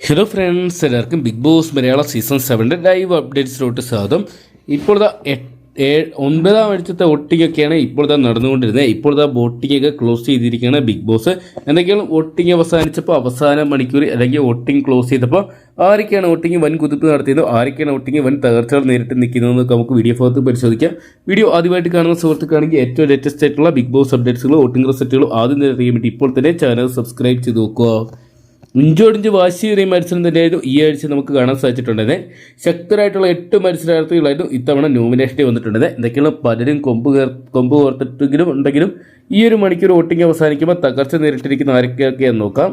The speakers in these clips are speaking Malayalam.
ഹലോ ഫ്രണ്ട്സ് എല്ലാവർക്കും ബിഗ് ബോസ് മലയാളം സീസൺ സെവന്റെ ലൈവ് അപ്ഡേറ്റ്സിലോട്ട് സ്വാഗതം. ഇപ്പോഴത്തെ ഒൻപതാം ആഴ്ചത്തെ വോട്ടിങ്ങൊക്കെയാണ് ഇപ്പോഴത്തെ നടന്നുകൊണ്ടിരുന്നത്. ഇപ്പോഴത്തെ വോട്ടിങ്ങൊക്കെ ക്ലോസ് ചെയ്തിരിക്കുകയാണ് ബിഗ് ബോസ് എന്തൊക്കെയാണ് വോട്ടിംഗ് അവസാനിച്ചപ്പോൾ അവസാന മണിക്കൂർ അല്ലെങ്കിൽ വോട്ടിംഗ് ക്ലോസ് ചെയ്തപ്പോൾ ആരൊക്കെയാണ് വോട്ടിംഗ് വൻ കുതിപ്പ് നടത്തിയത്? ആരൊക്കെയാണ് വോട്ടിംഗ് വൻ തകർച്ചകൾ നേരിട്ട് നിൽക്കുന്നതെന്നൊക്കെ നമുക്ക് വീഡിയോ ഭാഗത്ത് പരിശോധിക്കാം. വീഡിയോ ആദ്യമായിട്ട് കാണുന്ന സുഹൃത്തുക്കാണെങ്കിൽ ഏറ്റവും ലേറ്റസ്റ്റ് ആയിട്ടുള്ള ബിഗ് ബോസ് അപ്ഡേറ്റ്സുകളും വോട്ടിംഗ് റിസൾട്ടുകളും ആദ്യം നേരത്തെ ഇപ്പോൾ തന്നെ ചാനൽ സബ്സ്ക്രൈബ് ചെയ്ത് നോക്കുക. ഇഞ്ചോടിഞ്ച് വാശിയേറിയ മത്സരം തന്നെയായിരുന്നു ഈ ആഴ്ച നമുക്ക് കാണാൻ സാധിച്ചിട്ടുണ്ടത് ശക്തരായിട്ടുള്ള എട്ട് മത്സരാർത്ഥികളായിരുന്നു ഇത്തവണ നോമിനേഷനിൽ വന്നിട്ടുണ്ടത് എന്തൊക്കെയാണ് പലരും കൊമ്പ് കൊമ്പ് കോർത്തിട്ടെങ്കിലും ഉണ്ടെങ്കിലും ഈ ഒരു മണിക്കൂർ വോട്ടിംഗ് അവസാനിക്കുമ്പോൾ തകർച്ച നേരിട്ടിരിക്കുന്ന ആരൊക്കെയൊക്കെ നോക്കാം.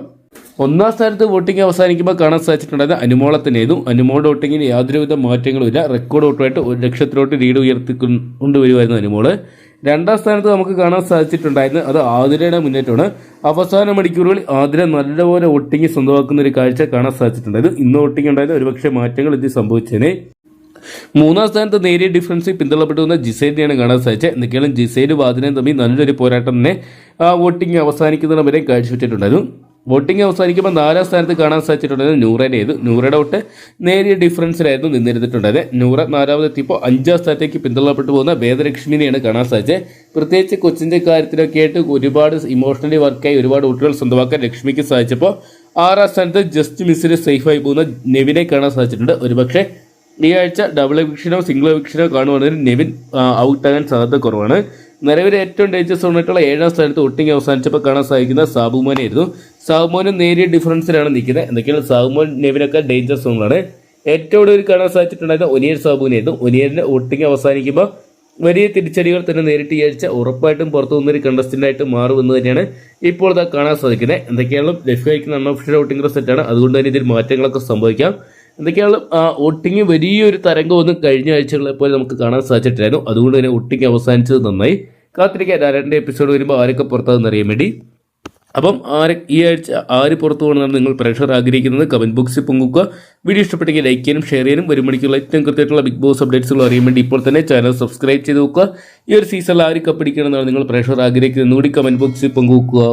ഒന്നാം സ്ഥാനത്ത് വോട്ടിംഗ് അവസാനിക്കുമ്പോൾ കാണാൻ സാധിച്ചിട്ടുണ്ടായത് അനുമോളത്തിനേതും അനുമോളുടെ വോട്ടിങ്ങിന് യാതൊരുവിധ മാറ്റങ്ങളുമില്ല. റെക്കോർഡ് വോട്ടുമായിട്ട് ഒരു ലക്ഷത്തിലോട്ട് ലീഡ് ഉയർത്തി കൊണ്ടുവരുമായിരുന്നു അനുമോൾ. രണ്ടാം സ്ഥാനത്ത് നമുക്ക് കാണാൻ സാധിച്ചിട്ടുണ്ടായിരുന്നു അത് ആതിരയുടെ മുന്നേറ്റമാണ്. അവസാന മണിക്കൂറുകളിൽ ആതിര നല്ലപോലെ വോട്ടിംഗ് സ്വന്തമാക്കുന്ന ഒരു കാഴ്ച കാണാൻ സാധിച്ചിട്ടുണ്ടായിരുന്നു ഇന്ന് വോട്ടിംഗ് ഉണ്ടായത് ഒരുപക്ഷെ മാറ്റങ്ങൾ ഇത് സംഭവിച്ചേനെ. മൂന്നാം സ്ഥാനത്ത് നേരിയ ഡിഫറൻസ് പിന്തള്ളപ്പെട്ടു വന്ന ജിസൈനെയാണ് കാണാൻ സാധിച്ചത്. എന്തൊക്കെയാണ് ജിസൈനും വാദിനയും തമ്മിൽ നല്ലൊരു പോരാട്ടം തന്നെ വോട്ടിംഗ് അവസാനിക്കുന്നതിന് വരെ കാഴ്ചവെച്ചിട്ടുണ്ടായിരുന്നു. വോട്ടിംഗ് അവസാനിക്കുമ്പോൾ നാലാം സ്ഥാനത്ത് കാണാൻ സാധിച്ചിട്ടുണ്ടായത് നൂറേനേത് നൂറയുടെ വോട്ട് നേരിയ ഡിഫറൻസിലായിരുന്നു നിന്നിരുന്നിട്ടുണ്ടായത് നൂറ നാലാമതെത്തിയപ്പോൾ അഞ്ചാം സ്ഥാനത്തേക്ക് പിന്തള്ളപ്പെട്ടു പോകുന്ന വേദലക്ഷ്മിനെയാണ് കാണാൻ സാധിച്ചത്. പ്രത്യേകിച്ച് കൊച്ചിന്റെ കാര്യത്തിലൊക്കെ ആയിട്ട് ഒരുപാട് ഇമോഷണലി വർക്കായി ഒരുപാട് വോട്ടുകൾ സ്വന്തമാക്കാൻ ലക്ഷ്മിക്ക് സാധിച്ചപ്പോൾ ആറാം സ്ഥാനത്ത് ജസ്റ്റ് മിസ്സിന് സേഫായി പോകുന്ന നെവിനെ കാണാൻ സാധിച്ചിട്ടുണ്ട്. ഒരുപക്ഷെ ഈ ആഴ്ച ഡബിൾ എവിക്ഷനോ സിംഗിൾ എവിക്ഷനോ കാണുവാണെങ്കിൽ നെവിൻ ഔട്ടാകാൻ സാധ്യത കുറവാണ്. നിലവിലെ ഏറ്റവും ഡേഞ്ചറസ് ആയിട്ടുള്ള ഏഴാം സ്ഥാനത്ത് ഒട്ടിങ് അവസാനിച്ചപ്പോൾ കാണാൻ സാധിക്കുന്ന സാബുമോനായിരുന്നു സാബുമോനും നേരിയ ഡിഫറൻസിലാണ് നിൽക്കുന്നത്. എന്തൊക്കെയാണ്? സാബുമോൻ നെവിനൊക്കെ ഡേഞ്ചർ സോണുകളാണ് ഏറ്റവും കൂടുതൽ കാണാൻ സാധിച്ചിട്ടുണ്ടായിരുന്ന ഒനിയർ സാബുവിനായിരുന്നു ഒനിയറിന്റെ ഒട്ടിങ് അവസാനിക്കുമ്പോൾ വലിയ തിരിച്ചടികൾ തന്നെ നേരിട്ട് ഈ ഉറപ്പായിട്ടും പുറത്തു നിന്നൊരു കണ്ടസ്റ്റന്റായിട്ട് മാറുമെന്ന് തന്നെയാണ് ഇപ്പോൾ ഇതാ കാണാൻ സാധിക്കുന്നത്. എന്തൊക്കെയാണ്? ലഭ്യമായിരിക്കുന്ന അൺഒഫീഷ്യൽ വോട്ടിംഗ് റിസൾട്ടാണ് അതുകൊണ്ട് തന്നെ ഇതിൽ മാറ്റങ്ങളൊക്കെ സംഭവിക്കാം. എന്തൊക്കെയാണ്? ഒട്ടിങ് വലിയൊരു തരംഗമൊന്നും കഴിഞ്ഞ ആഴ്ചകളെ പോലെ നമുക്ക് കാണാൻ സാധിച്ചിട്ടില്ലായിരുന്നു. അതുകൊണ്ട് തന്നെ ഒട്ടിങ് അവസാനിച്ചത് നന്നായി. കാത്തിരിക്കാൻ രണ്ട് എപ്പിസോഡ് വരുമ്പോൾ ആരൊക്കെ പുറത്താകുന്ന അറിയാൻ വേണ്ടി. അപ്പം ആര് ഈ ആഴ്ച ആര് പുറത്തു പോകണമെന്നാണ് നിങ്ങൾ പ്രേക്ഷകർ ആഗ്രഹിക്കുന്നത്. കമന്റ് ബോക്സിൽ പങ്കുവെക്കുക വീഡിയോ ഇഷ്ടപ്പെട്ടെങ്കിൽ ലൈക്ക് ചെയ്യാനും ഷെയർ ചെയ്യാനും ഒരു മണിക്കുള്ള ഏറ്റവും കൃത്യമായിട്ടുള്ള ബിഗ് ബോസ് അപ്ഡേറ്റ്സുകൾ അറിയാൻ വേണ്ടി ഇപ്പോൾ തന്നെ ചാനൽ സബ്സ്ക്രൈബ് ചെയ്ത് നോക്കുക ഈ ഒരു സീസണിൽ ആര് കപ്പടിക്കണമെന്നാണ് നിങ്ങൾ പ്രേക്ഷകർ ആഗ്രഹിക്കുന്നത്. കൂടി കമന്റ് ബോക്സിൽ പങ്കുവെക്കുക